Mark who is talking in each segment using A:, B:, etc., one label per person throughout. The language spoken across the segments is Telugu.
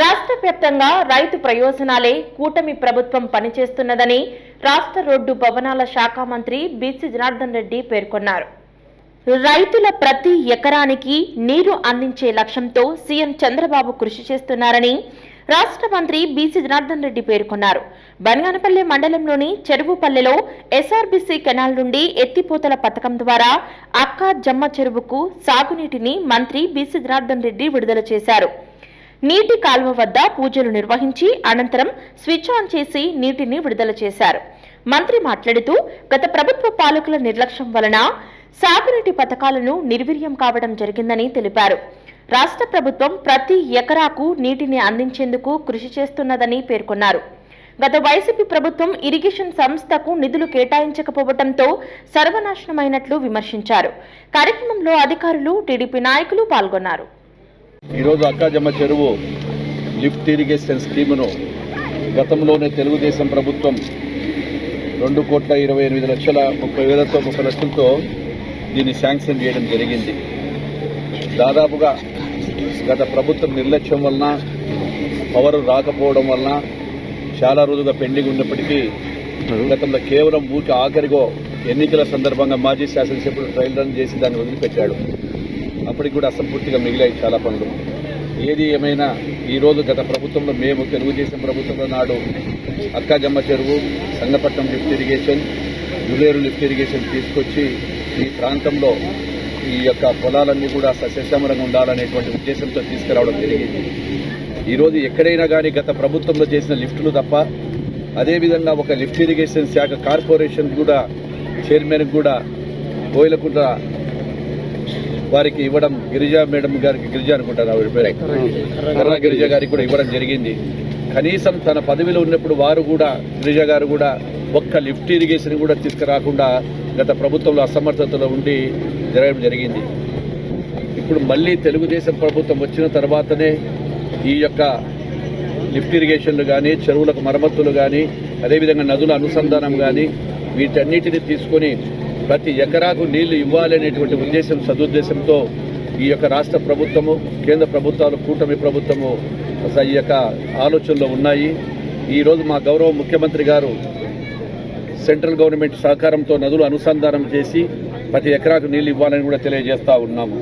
A: రాష్ట్ర వ్యాప్తంగా రైతు ప్రయోజనాలే కూటమి ప్రభుత్వం పనిచేస్తున్నదని రాష్ట్ర రోడ్డు భవనాల శాఖ మంత్రి బీసీ జనార్దన్ రెడ్డి పేర్కొన్నారు. రైతుల ప్రతి ఎకరానికి నీరు అందించే లక్ష్యంతో సీఎం చంద్రబాబు కృషి చేస్తున్నారని రాష్ట్ర మంత్రి బీసీ జనార్దన్ రెడ్డి పేర్కొన్నారు. బనగానపల్లి మండలంలోని చెరువుపల్లెలో ఎస్ఆర్బీసీ కెనాల్ నుండి ఎత్తిపోతల పథకం ద్వారా అక్క జమ్మ చెరువుకు సాగునీటిని మంత్రి బీసీ జనార్దన్ రెడ్డి విడుదల చేశారు. నీటి కాలువ వద్ద పూజలు నిర్వహించి అనంతరం స్విచ్ ఆన్ చేసి నీటిని విడుదల చేశారు. మంత్రి మాట్లాడుతూ గత ప్రభుత్వ పాలకుల నిర్లక్ష్యం వలన సాగునీటి పథకాలను నిర్వీర్యం కావడం జరిగిందని తెలిపారు. రాష్ట్ర ప్రభుత్వం ప్రతి ఎకరాకు నీటిని అందించేందుకు కృషి చేస్తున్నదని పేర్కొన్నారు. గత వైసీపీ ప్రభుత్వం ఇరిగేషన్ సంస్థకు నిధులు కేటాయించకపోవడంతో సర్వనాశనమైనట్లు విమర్శించారు. కార్యక్రమంలో అధికారులు టీడీపీ నాయకులు పాల్గొన్నారు.
B: ఈరోజు అక్కాజమ్మ చెరువు లిఫ్ట్ ఇరిగేషన్ స్కీమును గతంలోనే తెలుగుదేశం ప్రభుత్వం రెండు కోట్ల ఇరవై ఎనిమిది లక్షల ముప్పై వేలతో ముప్పై లక్షలతో దీన్ని శాంక్షన్ చేయడం జరిగింది. దాదాపుగా గత ప్రభుత్వం నిర్లక్ష్యం వలన పవర్ రాకపోవడం వలన చాలా రోజుగా పెండింగ్ ఉన్నప్పటికీ గతంలో కేవలం ఊరికి ఆఖరిగో ఎన్నికల సందర్భంగా మాజీ శాసనసభ్యుడు ట్రయల్ రన్ చేసి దాన్ని వదిలిపెట్టాడు. అప్పటికి కూడా అసంపూర్తిగా మిగిలాయి చాలా పనులు. ఏది ఏమైనా ఈరోజు గత ప్రభుత్వంలో మేము తెలుగుదేశం ప్రభుత్వంలో నాడు అక్కాజమ్మ చెరువు Sangapatnam lift irrigation Guleru lift irrigation తీసుకొచ్చి ఈ ప్రాంతంలో ఈ యొక్క పొలాలన్నీ కూడా సస్యశ్యామలంగా ఉండాలనేటువంటి ఉద్దేశంతో తీసుకురావడం జరిగింది. ఈరోజు ఎక్కడైనా కానీ గత ప్రభుత్వంలో చేసిన లిఫ్టులు తప్ప అదేవిధంగా ఒక లిఫ్ట్ ఇరిగేషన్ శాఖ కార్పొరేషన్ కూడా చైర్మన్ కూడా కోయిలకుంట వారికి ఇవ్వడం గిరిజా మేడం గారికి గిరిజా అనుకుంటారు ఆవిడ పేరు. కర్ర గిరిజా గారికి కూడా ఇవ్వడం జరిగింది. కనీసం తన పదవిలో ఉన్నప్పుడు వారు కూడా గిరిజా గారు కూడా ఒక్క లిఫ్ట్ ఇరిగేషన్ కూడా తీసుకురాకుండా గత ప్రభుత్వంలో అసమర్థతలో ఉండి జరగడం జరిగింది. ఇప్పుడు మళ్ళీ తెలుగుదేశం ప్రభుత్వం వచ్చిన తర్వాతనే ఈ యొక్క లిఫ్ట్ ఇరిగేషన్లు కానీ చెరువులకు మరమ్మతులు కానీ అదేవిధంగా నదుల అనుసంధానం కానీ వీటన్నిటిని తీసుకొని ప్రతి ఎకరాకు నీళ్ళు ఇవ్వాలనేటువంటి ఉద్దేశం సదుద్దేశంతో ఈ యొక్క రాష్ట్ర ప్రభుత్వము కేంద్ర ప్రభుత్వాలు కూటమి ప్రభుత్వము ఈ యొక్క ఆలోచనలో ఉన్నాయి. ఈరోజు మా గౌరవ ముఖ్యమంత్రి గారు సెంట్రల్ గవర్నమెంట్ సహకారంతో నదులు అనుసంధానం చేసి ప్రతి ఎకరాకు నీళ్ళు ఇవ్వాలని కూడా తెలియజేస్తా ఉన్నాము.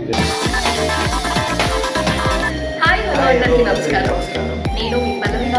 C: నేను మీ పల్లవి